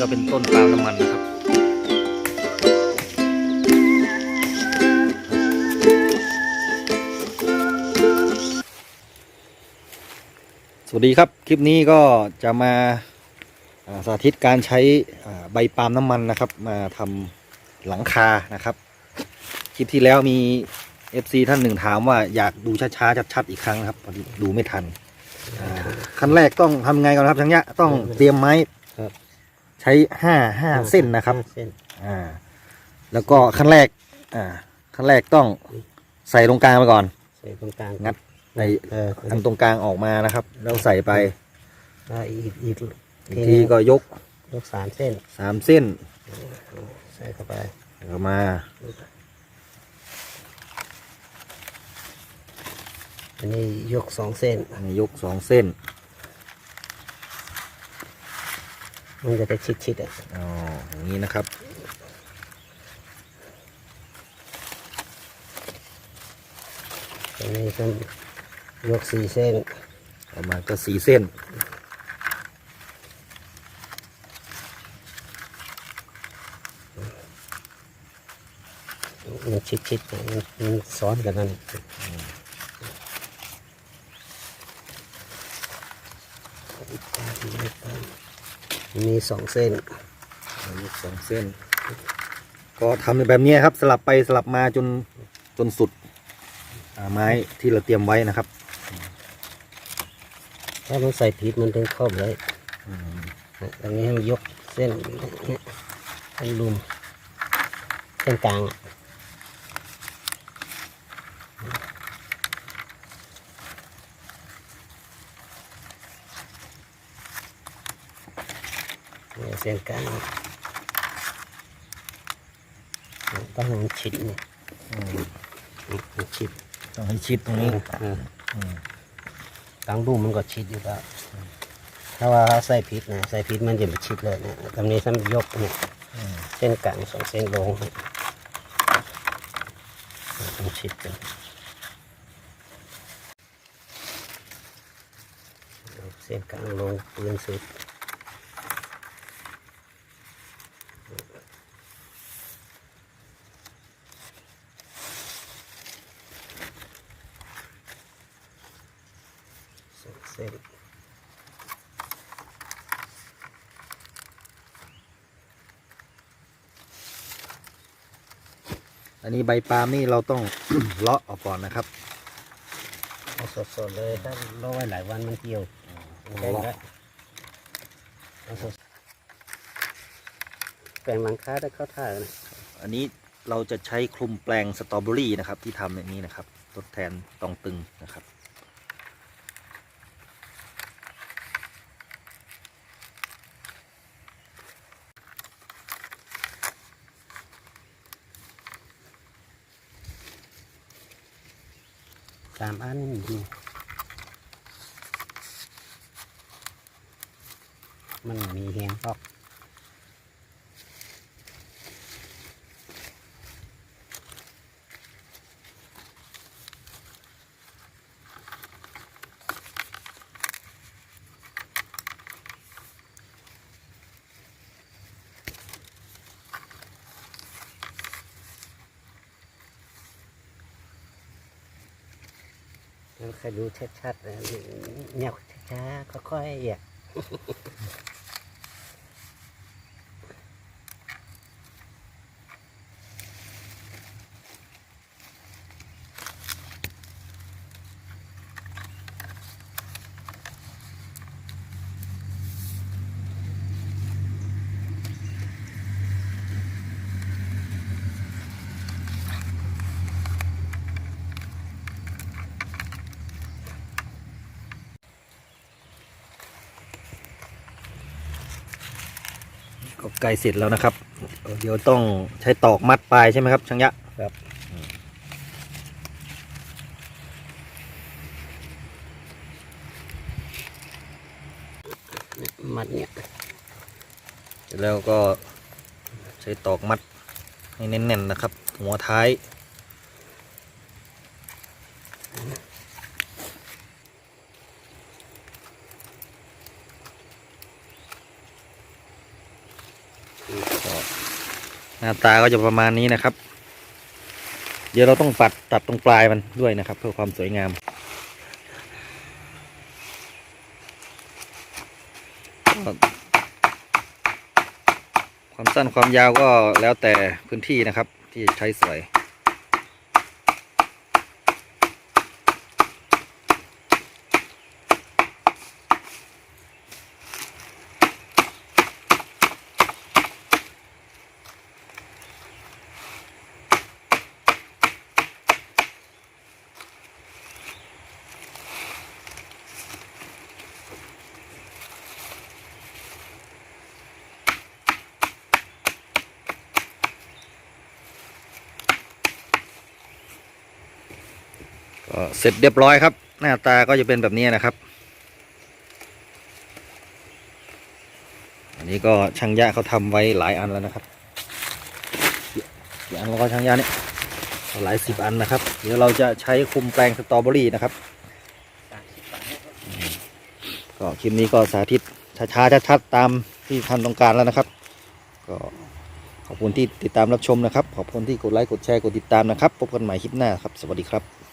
นะครับสวัสดีครับ คลิปนี้ก็จะมาสาธิตการใช้ใบปาล์มน้ำมันนะครับ มาทำหลังคานะครับ คลิปที่แล้วมี FC ท่านหนึ่งถามว่าอยากดูช้าๆชัดๆอีกครั้งนะครับพอดีดูไม่ทันขั้นแรกต้องทำไงก่อนครับทั้งเนี้ยต้องเตรียมไม้ ใช้ห้าห้าเส้นนะครับห้าเส้นอ่า แล้วก็ขั้นแรก อ่า ขั้นแรกต้องใส่ตรงกลางไปก่อน ใส่ตรงกลางงัดในเออทางตรงกลางออกมานะครับ แล้วใส่ไปแล้วอีกอีกอีกทีก็ยกยกสามเส้นสามเส้น ใส่เข้าไปแล้วมาอันนี้ยกสองเส้นอันนี้ยกสองเส้น มันจะได้ชิดๆอะอ๋ออย่างนี้นะครับอันนี้ก็ยกสี่เส้น ประมาณก็สี่เส้น มันชิดๆอะมันมันซ้อนกันนั่น มีสองเส้นยกสองเส้น ก็ทำแบบนี้ครับ สลับไปสลับมาจนจนสุดอ่าไม้ที่เราเตรียมไว้นะครับ ถ้ามันใส่ผิดมันถึงเข้าเลยอืมตรงนี้ให้มันยกเส้นเนี่ยให้ลุมเส้นกลางอะ เนี่ยเส้นกลางต้องให้มันชิดเนี่ยอืมมันชิดต้องให้ชิดตรงนี้อืมอืมกลางรูมันก็ชิดอยู่แล้วถ้าว่าใส่ผิดนะใส่ผิดมันจะไม่ชิดเลยเนี่ยตรงนี้ถ้ามันยกเนี่ยอืมเส้นกลางสองเส้นลงต้องชิดกันเส้นกลางลงปืนสุด สองเส้น อันนี้ใบปาล์มนี่เราต้อง เลาะออกก่อนนะครับ เอาสดๆเลยถ้ารอไว้หลายวันมันเกี่ยวแข็งแล้วเอาสดแปลงหลังคาได้เข้าท่าแล้วนะอันนี้เราจะใช้คลุมแปลงสตรอเบอรี่นะครับ ที่ทำอย่างนี้นะครับ ทดแทนตองตึงนะครับ สามอันนี่มันมีแหงออก แล้วใครดูชัดๆนะเนี่ยช้าๆค่อยๆอะ ก็ใกล้เสร็จแล้วนะครับ เดี๋ยวต้องใช้ตอกมัดปลายใช่ไหมครับช่างยะครับมัดเนี่ยเสร็จแล้วก็ใช้ตอกมัดให้แน่นๆนะครับ หัวท้าย ก็ หน้าตาก็จะประมาณนี้นะครับ เดี๋ยวเราต้องปัดตัดตรงปลายมันด้วยนะครับ เพื่อความสวยงามความสั้นความยาวก็แล้วแต่พื้นที่นะครับ ที่ใช้สวย ก็เสร็จเรียบร้อยครับ หน้าตาก็จะเป็นแบบนี้นะครับ อันนี้ก็ช่างยะเขาทำไว้หลายอันแล้วนะครับกี่อันแล้วก็ช่างยะเนี่ยหลายสิบอันนะครับ เดี๋ยวเราจะใช้คุมแปลงสตรอเบอรี่นะครับ ก็คลิปนี้ก็สาธิตช้าๆชัดๆตามที่ท่านต้องการแล้วนะครับ ก็ขอบคุณที่ติดตามรับชมนะครับ ขอบคุณที่กดไลค์กดแชร์กดติดตามนะครับ พบกันใหม่คลิปหน้าครับ สวัสดีครับ